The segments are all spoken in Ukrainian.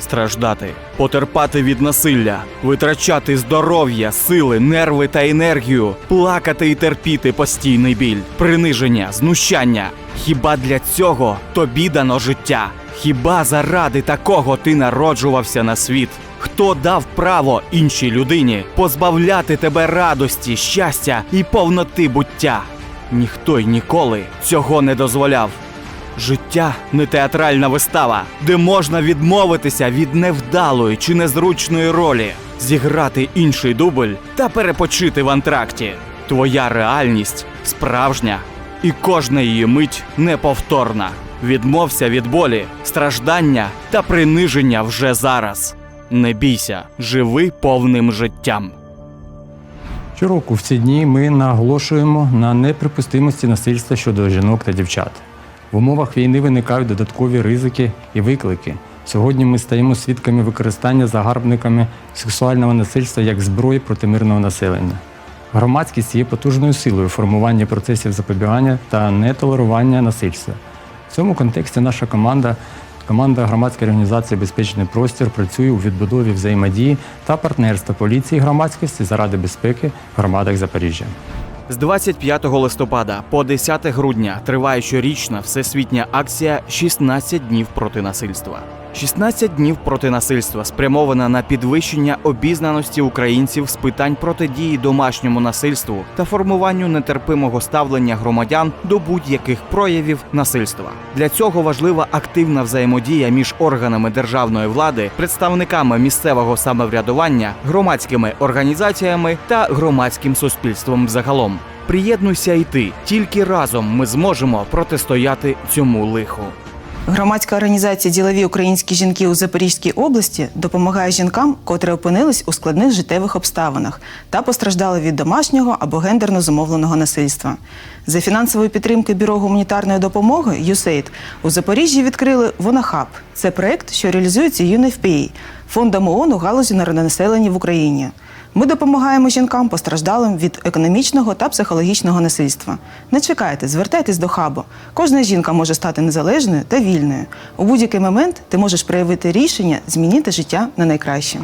страждати, потерпати від насилля, витрачати здоров'я, сили, нерви та енергію, плакати і терпіти постійний біль, приниження, знущання. Хіба для цього тобі дано життя? Хіба заради такого ти народжувався на світ? Хто дав право іншій людині позбавляти тебе радості, щастя і повноти буття? Ніхто й ніколи цього не дозволяв. Життя не театральна вистава, де можна відмовитися від невдалої чи незручної ролі, зіграти інший дубль та перепочити в антракті. Твоя реальність справжня, і кожна її мить неповторна. Відмовся від болі, страждання та приниження вже зараз. Не бійся, живи повним життям. Щороку в ці дні ми наголошуємо на неприпустимості насильства щодо жінок та дівчат. В умовах війни виникають додаткові ризики і виклики. Сьогодні ми стаємо свідками використання загарбниками сексуального насильства як зброї проти мирного населення. Громадськість є потужною силою формування процесів запобігання та нетолерування насильства. В цьому контексті наша команда, команда громадської організації Безпечний простір працює у відбудові взаємодії та партнерства поліції громадськості заради безпеки в громадах Запоріжжя. З 25 листопада по 10 грудня триває щорічна всесвітня акція «16 днів проти насильства. 16 днів проти насильства спрямована на підвищення обізнаності українців з питань протидії домашньому насильству та формуванню нетерпимого ставлення громадян до будь-яких проявів насильства. Для цього важлива активна взаємодія між органами державної влади, представниками місцевого самоврядування, громадськими організаціями та громадським суспільством загалом. Приєднуйся і ти. Тільки разом ми зможемо протистояти цьому лиху. Громадська організація Ділові українські жінки у Запорізькій області допомагає жінкам, котрі опинились у складних життєвих обставинах та постраждали від домашнього або гендерно зумовленого насильства. За фінансової підтримки Бюро гуманітарної допомоги USAID у Запоріжжі відкрили Вонахаб. Це проект, що реалізується UNFPA, фондом ООН у галузі народонаселення в Україні. Ми допомагаємо жінкам постраждалим від економічного та психологічного насильства. Не чекайте, звертайтесь до хабу. Кожна жінка може стати незалежною та вільною. У будь-який момент ти можеш проявити рішення змінити життя на найкраще.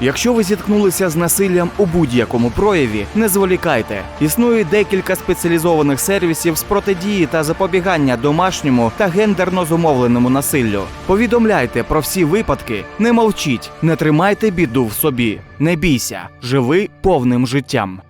Якщо ви зіткнулися з насиллям у будь-якому прояві, не зволікайте. Існує декілька спеціалізованих сервісів з протидії та запобігання домашньому та гендерно зумовленому насиллю. Повідомляйте про всі випадки, не мовчіть, не тримайте біду в собі, не бійся, живи повним життям.